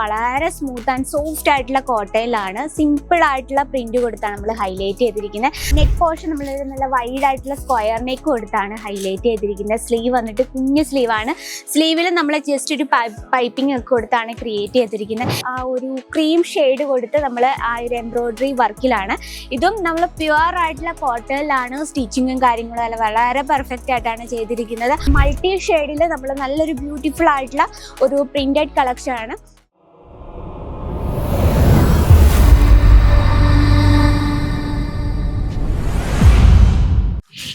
വളരെ smooth and soft ആയിട്ടുള്ള കോട്ടയിലാണ്. Simple ആയിട്ടുള്ള പ്രിന്റ് കൊടുത്താണ് നമ്മൾ ഹൈലൈറ്റ് ചെയ്തിരിക്കുന്നത്. നെക്ക് പോർഷൻ നമ്മൾ നല്ല വൈഡ് ആയിട്ടുള്ള സ്ക്വയർ നെക്ക് കൊടുത്താണ് ഹൈലൈറ്റ് ചെയ്തിരിക്കുന്നത്. സ്ലീവ് വന്നിട്ട് കുഞ്ഞു സ്ലീവ് ആണ്. സ്ലീവിൽ നമ്മൾ ജസ്റ്റ് ഒരു പൈപ്പിംഗ് ഒക്കെ കൊടുത്താണ് ക്രിയേറ്റ് ചെയ്തിരിക്കുന്നത്. ആ ഒരു ക്രീം ഷെയ്ഡ് കൊടുത്ത് നമ്മൾ ആ ഒരു എംബ്രോയിഡറി വർക്കിലാണ് ഇതും നമ്മൾ പ്യുവർ ആയിട്ടുള്ള കോട്ടയിലാണ് സ്റ്റിച്ചിങ്ങും കാര്യങ്ങളും എല്ലാം വളരെ പെർഫെക്റ്റ് ആയിട്ടാണ് ചെയ്തിരിക്കുന്നത്. മൾട്ടി ഷെയ്ഡിൽ നമ്മൾ നല്ലൊരു ബ്യൂട്ടിഫുൾ ആയിട്ടുള്ള ഒരു പ്രിന്റഡ് കളക്ഷൻ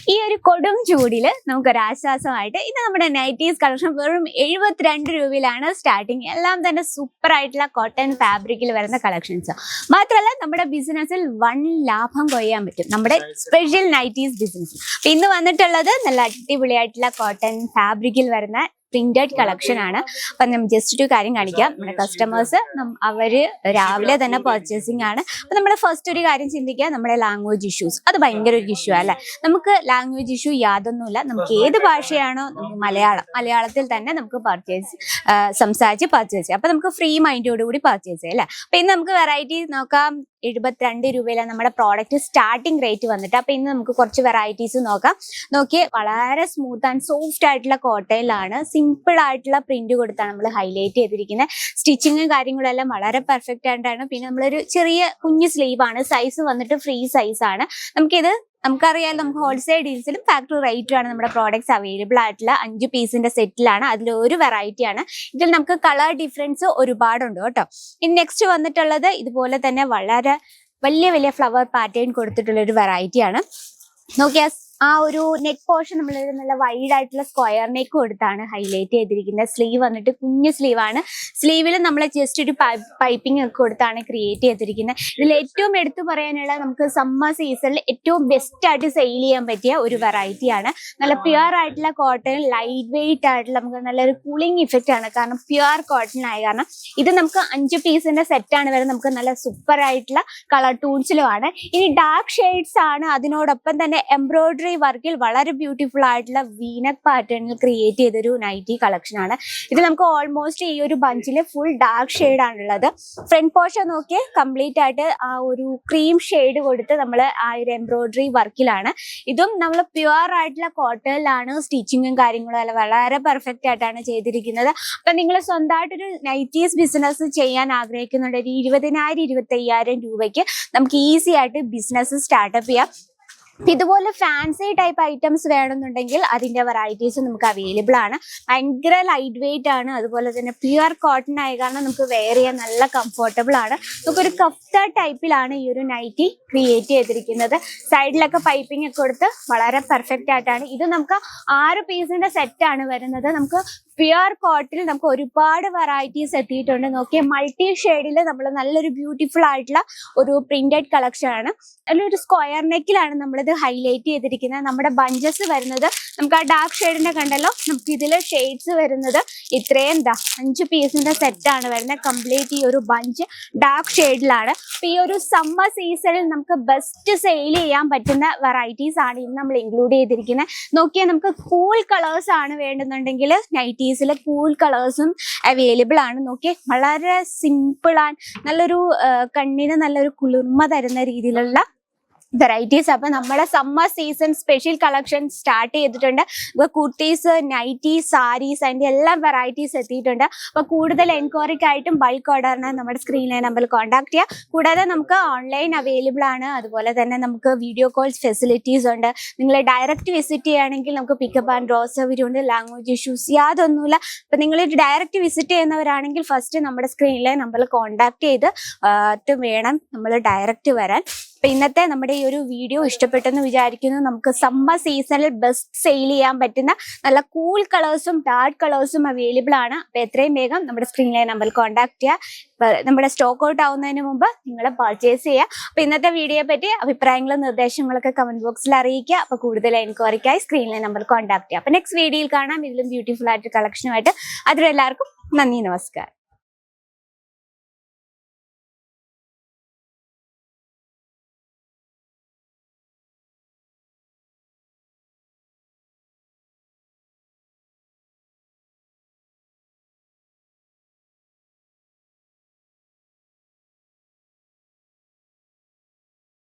ഈ ഒരു കൊടും ചൂടിൽ നമുക്കൊരു ആശ്വാസമായിട്ട് ഇത് നമ്മുടെ നൈറ്റീസ് കളക്ഷൻ വെറും എഴുപത്തിരണ്ട് രൂപയിലാണ് സ്റ്റാർട്ടിങ് എല്ലാം തന്നെ സൂപ്പർ ആയിട്ടുള്ള കോട്ടൺ ഫാബ്രിക്കിൽ വരുന്ന കളക്ഷൻസ് മാത്രമല്ല നമ്മുടെ ബിസിനസ്സിൽ വൺ ലാഭം കൊയ്യാൻ പറ്റും. നമ്മുടെ സ്പെഷ്യൽ നൈറ്റീസ് ബിസിനസ് ഇന്ന് വന്നിട്ടുള്ളത് നല്ല അടിപൊളിയായിട്ടുള്ള കോട്ടൺ ഫാബ്രിക്കിൽ വരുന്ന പ്രിന്റഡ് കളക്ഷൻ ആണ്. അപ്പൊ നമ്മൾ ജസ്റ്റ് ഒരു കാര്യം കാണിക്കാം. നമ്മുടെ കസ്റ്റമേഴ്സ് അവർ രാവിലെ തന്നെ പർച്ചേസിംഗ് ആണ്. അപ്പൊ നമ്മൾ ഫസ്റ്റ് ഒരു കാര്യം ചിന്തിക്കുക നമ്മുടെ ലാംഗ്വേജ് ഇഷ്യൂസ് അത് ഭയങ്കര ഒരു ഇഷ്യൂ അല്ലെ? നമുക്ക് ലാംഗ്വേജ് ഇഷ്യൂ യാതൊന്നുമില്ല. നമുക്ക് ഏത് ഭാഷയാണോ നമുക്ക് മലയാളം. മലയാളത്തിൽ തന്നെ നമുക്ക് പർച്ചേസ് സംസാരിച്ച് പർച്ചേസ് ചെയ്യാം. അപ്പൊ നമുക്ക് ഫ്രീ മൈൻഡോട് കൂടി പർച്ചേസ് ചെയ്യാം അല്ലെ? അപ്പൊ ഇന്ന് നമുക്ക് വെറൈറ്റി നോക്കാം. എഴുപത്തിരണ്ട് രൂപയിലാണ് നമ്മുടെ പ്രോഡക്റ്റ് സ്റ്റാർട്ടിംഗ് റേറ്റ് വന്നിട്ട്. അപ്പൊ ഇന്ന് നമുക്ക് കുറച്ച് വെറൈറ്റീസ് നോക്കാം. നോക്കി വളരെ സ്മൂത്ത് ആൻഡ് സോഫ്റ്റ് ആയിട്ടുള്ള കോട്ടയിലാണ് സിമ്പിൾ ആയിട്ടുള്ള പ്രിന്റ് കൊടുത്താണ് നമ്മൾ ഹൈലൈറ്റ് ചെയ്തിരിക്കുന്നത് സ്റ്റിച്ചിങ്ങും കാര്യങ്ങളും എല്ലാം വളരെ പെർഫെക്റ്റ് ആയിട്ടാണ്. പിന്നെ നമ്മളൊരു ചെറിയ കുഞ്ഞു സ്ലീവ് ആണ്. സൈസ് വന്നിട്ട് ഫ്രീ സൈസ് ആണ്. നമുക്കിത് നമുക്കറിയാം നമുക്ക് ഹോൾസെയിൽ ഡീൽസിലും ഫാക്ടറി റേറ്റ് ആണ് നമ്മുടെ പ്രോഡക്ട്സ് അവൈലബിൾ ആയിട്ടുള്ള അഞ്ച് പീസിന്റെ സെറ്റിലാണ് അതിൽ ഒരു വെറൈറ്റി ആണ്. ഇതിൽ നമുക്ക് കളർ ഡിഫറൻസ് ഒരുപാടുണ്ട് കേട്ടോ. ഇനി നെക്സ്റ്റ് വന്നിട്ടുള്ളത് ഇതുപോലെ തന്നെ വളരെ വലിയ വലിയ ഫ്ലവർ പാറ്റേൺ കൊടുത്തിട്ടുള്ള ഒരു വെറൈറ്റി ആണ്. നോക്കിയാൽ ആ ഒരു നെക്ക് പോർഷൻ നമ്മൾ നല്ല വൈഡ് ആയിട്ടുള്ള സ്ക്വയർ നെക്ക് കൊടുത്താണ് ഹൈലൈറ്റ് ചെയ്തിരിക്കുന്നത്. സ്ലീവ് വന്നിട്ട് കുഞ്ഞു സ്ലീവ് ആണ്. സ്ലീവിൽ നമ്മൾ ജസ്റ്റ് ഒരു പൈപ്പിംഗ് ഒക്കെ കൊടുത്താണ് ക്രിയേറ്റ് ചെയ്തിരിക്കുന്നത്. ഇതിൽ ഏറ്റവും എടുത്തു പറയാനുള്ള നമുക്ക് സമ്മർ സീസണിൽ ഏറ്റവും ബെസ്റ്റ് ആയിട്ട് സെയിൽ ചെയ്യാൻ പറ്റിയ ഒരു വെറൈറ്റി ആണ്. നല്ല പ്യുവർ ആയിട്ടുള്ള കോട്ടൺ ലൈറ്റ് വെയിറ്റ് ആയിട്ടുള്ള നമുക്ക് നല്ലൊരു കൂളിംഗ് ഇഫക്റ്റ് ആണ്. കാരണം പ്യുവർ കോട്ടൺ ആയ കാരണം ഇത് നമുക്ക് അഞ്ച് പീസിന്റെ സെറ്റ് ആണ് വരുന്നത് നമുക്ക് നല്ല സൂപ്പർ ആയിട്ടുള്ള കളർ ടൂൺസിലുമാണ് ഇനി ഡാർക്ക് ഷെയ്ഡ്സ് ആണ്. അതിനോടൊപ്പം തന്നെ എംബ്രോയിഡറി വർക്കിൽ വളരെ ബ്യൂട്ടിഫുൾ ആയിട്ടുള്ള വീനക് പാറ്റേണിൽ ക്രിയേറ്റ് ചെയ്തൊരു നൈറ്റി കളക്ഷൻ ആണ്. ഇത് നമുക്ക് ഓൾമോസ്റ്റ് ഈ ഒരു ബഞ്ചിൽ ഫുൾ ഡാർക്ക് ഷെയ്ഡ് ആണുള്ളത്. ഫ്രണ്ട് പോർഷൻ നോക്കിയാൽ കംപ്ലീറ്റ് ആയിട്ട് ആ ഒരു ക്രീം ഷെയ്ഡ് കൊടുത്ത് നമ്മൾ ആ ഒരു എംബ്രോയിഡറി വർക്കിലാണ് ഇതും നമ്മൾ പ്യുവർ ആയിട്ടുള്ള കോട്ടണിലാണ് സ്റ്റിച്ചിങ്ങും കാര്യങ്ങളും അല്ല വളരെ പെർഫെക്റ്റ് ആയിട്ടാണ് ചെയ്തിരിക്കുന്നത്. അപ്പൊ നിങ്ങൾ സ്വന്തമായിട്ടൊരു നൈറ്റീസ് ബിസിനസ് ചെയ്യാൻ ആഗ്രഹിക്കുന്നുണ്ട് ഒരു ഇരുപതിനായിരം ഇരുപത്തി രൂപയ്ക്ക് നമുക്ക് ഈസി ആയിട്ട് ബിസിനസ് സ്റ്റാർട്ടപ്പ് ചെയ്യാം. ഇതുപോലെ ഫാൻസി ടൈപ്പ് ഐറ്റംസ് വേണമെന്നുണ്ടെങ്കിൽ അതിന്റെ വെറൈറ്റീസ് നമുക്ക് അവൈലബിൾ ആണ്. ഭയങ്കര ലൈറ്റ് വെയിറ്റ് ആണ്. അതുപോലെ തന്നെ പ്യുവർ കോട്ടൺ ആയ കാരണം നമുക്ക് വെയർ ചെയ്യാൻ നല്ല കംഫർട്ടബിൾ ആണ്. നമുക്കൊരു കഫ്ത ടൈപ്പിലാണ് ഈ ഒരു നൈറ്റി ക്രിയേറ്റ് ചെയ്തിരിക്കുന്നത്. സൈഡിലൊക്കെ പൈപ്പിംഗ് ഒക്കെ കൊടുത്ത് വളരെ പെർഫെക്റ്റ് ആയിട്ടാണ്. ഇത് നമുക്ക് ആറ് പീസിന്റെ സെറ്റ് ആണ് വരുന്നത്. നമുക്ക് പ്യുവർ കോട്ടിൽ നമുക്ക് ഒരുപാട് വെറൈറ്റീസ് എത്തിയിട്ടുണ്ട്. നോക്കിയ മൾട്ടി ഷെയ്ഡിൽ നമ്മൾ നല്ലൊരു ബ്യൂട്ടിഫുൾ ആയിട്ടുള്ള ഒരു പ്രിന്റഡ് കളക്ഷൻ ആണ്. അതിലൊരു സ്ക്വയർ നെക്കിലാണ് നമ്മളിത് ഹൈലൈറ്റ് ചെയ്തിരിക്കുന്നത്. നമ്മുടെ ബഞ്ചസ് വരുന്നത് നമുക്ക് ആ ഡാർക്ക് ഷെയ്ഡിന്റെ കണ്ടല്ലോ. നമുക്ക് ഇതിൽ ഷെയ്ഡ്സ് വരുന്നത് ഇത്രയും എന്താ അഞ്ച് പീസിന്റെ ആണ് വരുന്നത് കംപ്ലീറ്റ് ഈ ഒരു ബഞ്ച് ഡാർക്ക് ഷെയ്ഡിലാണ് അപ്പൊ ഈ ഒരു സമ്മർ സീസണിൽ നമുക്ക് ബെസ്റ്റ് സെയിൽ ചെയ്യാൻ പറ്റുന്ന വെറൈറ്റീസ് ആണ് ഇന്ന് നമ്മൾ ഇൻക്ലൂഡ് ചെയ്തിരിക്കുന്നത് നോക്കിയാൽ നമുക്ക് കൂൾ കളേഴ്സ് ആണ് വേണ്ടുന്നുണ്ടെങ്കിൽ നൈറ്റീസിൽ കൂൾ കളേഴ്സും അവൈലബിൾ ആണ്. നോക്കിയേ വളരെ സിമ്പിൾ ആൻഡ് നല്ലൊരു കണ്ണിന് നല്ലൊരു കുളിർമ തരുന്ന രീതിയിലുള്ള വെറൈറ്റീസ് അപ്പൊ നമ്മുടെ summer season special collection start ചെയ്തിട്ടുണ്ട്. ഇപ്പൊ കുർത്തീസ് നൈറ്റി സാരീസ് അതിന്റെ എല്ലാ വെറൈറ്റീസ് എത്തിയിട്ടുണ്ട്. അപ്പൊ കൂടുതൽ എൻക്വയറിക്കായിട്ടും ബൾക്ക് ഓർഡറിന് നമ്മുടെ സ്ക്രീനിലെ നമ്പറിൽ കോൺടാക്ട് ചെയ്യാം. കൂടാതെ നമുക്ക് ഓൺലൈൻ അവൈലബിൾ ആണ്. അതുപോലെ തന്നെ നമുക്ക് വീഡിയോ കോൾ ഫെസിലിറ്റീസ് ഉണ്ട്. നിങ്ങൾ ഡയറക്റ്റ് വിസിറ്റ് ചെയ്യുകയാണെങ്കിൽ നമുക്ക് പിക്കപ്പ് ആൻഡ് ഡ്രോ സൗകര്യം ഉണ്ട്. ലാംഗ്വേജ് ഇഷ്യൂസ് യാതൊന്നുമില്ല. അപ്പൊ നിങ്ങൾ ഡയറക്റ്റ് വിസിറ്റ് ചെയ്യുന്നവരാണെങ്കിൽ ഫസ്റ്റ് നമ്മുടെ സ്ക്രീനിലെ നമ്പറിൽ കോൺടാക്ട് ചെയ്ത് വേണം നമ്മൾ ഡയറക്റ്റ് വരാൻ. അപ്പൊ ഇന്നത്തെ നമ്മുടെ ഈ ഒരു വീഡിയോ ഇഷ്ടപ്പെട്ടെന്ന് വിചാരിക്കുന്നു. നമുക്ക് സമ്മർ സീസണിൽ ബെസ്റ്റ് സെയിൽ ചെയ്യാൻ പറ്റുന്ന നല്ല കൂൾ കളേഴ്സും ഡാർക്ക് കളേഴ്സും അവൈലബിൾ ആണ്. അപ്പൊ എത്രയും വേഗം നമ്മുടെ സ്ക്രീനിലെ നമ്പറിൽ കോൺടാക്ട് ചെയ്യുക നമ്മുടെ സ്റ്റോക്ക് ഔട്ട് ആവുന്നതിന് മുമ്പ് നിങ്ങൾ പർച്ചേസ് ചെയ്യുക അപ്പൊ ഇന്നത്തെ വീഡിയോയെ പറ്റി അഭിപ്രായങ്ങളും നിർദ്ദേശങ്ങളൊക്കെ കമന്റ് ബോക്സിൽ അറിയിക്കുക. അപ്പൊ കൂടുതൽ എൻക്വയറിക്കായി സ്ക്രീനിലെ നമ്പറിൽ കോൺടാക്ട് ചെയ്യുക അപ്പൊ നെക്സ്റ്റ് വീഡിയോയിൽ കാണാം. ഇതിലും ബ്യൂട്ടിഫുൾ ആയിട്ട് കളക്ഷനുമായിട്ട് അതിലെല്ലാവർക്കും നന്ദി നമസ്കാരം.